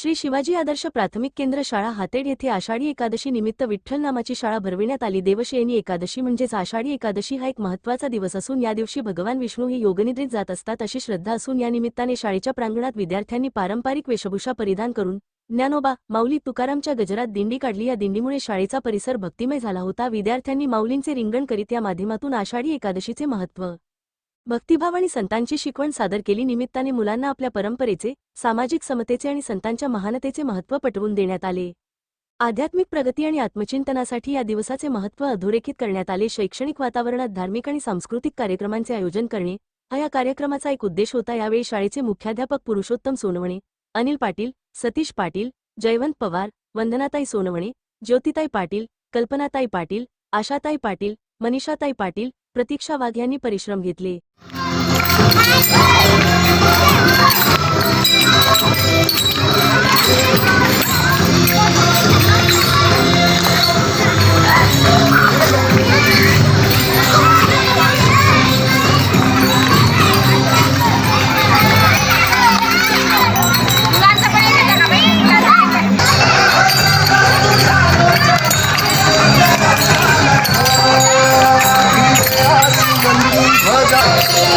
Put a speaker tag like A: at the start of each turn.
A: श्री शिवाजी आदर्श प्राथमिक केंद्र शाळा हातेड येथे आषाढी एकादशी निमित्त विठ्ठल नामाची शाळा भरविण्यात आली. देवशयनी एकादशी म्हणजेच आषाढी एकादशी हा एक महत्त्वाचा दिवस असून या दिवशी भगवान विष्णू हे योगनिद्रित जात असतात अशी श्रद्धा असून या निमित्ताने शाळेच्या प्रांगणात विद्यार्थ्यांनी पारंपरिक वेशभूषा परिधान करून ज्ञानोबा माऊली तुकारामच्या गजरात दिंडी काढली. या दिंडीमुळे शाळेचा परिसर भक्तिमय झाला होता. विद्यार्थ्यांनी माऊलींचे रिंगण करीत या माध्यमातून आषाढी एकादशीचे महत्त्व भक्तिभाव आणि संतांची शिकवण सादर केली निमित्ताने मुलांना आपल्या परंपरेचे सामाजिक समतेचे आणि संतांच्या महानतेचे महत्त्व पटवून देण्यात आले. आध्यात्मिक प्रगती आणि आत्मचिंतनासाठी या दिवसाचे महत्त्व अधोरेखित करण्यात आले. शैक्षणिक वातावरणात धार्मिक आणि सांस्कृतिक कार्यक्रमांचे आयोजन करणे हा या कार्यक्रमाचा एक उद्देश होता. यावेळी शाळेचे मुख्याध्यापक पुरुषोत्तम सोनवणे अनिल पाटील सतीश पाटील जयवंत पवार वंदनाताई सोनवणे ज्योतिताई पाटील कल्पनाताई पाटील आशाताई पाटील मनीषाताई पाटील प्रतीक्षा वाघ यांनी परिश्रम घेतले.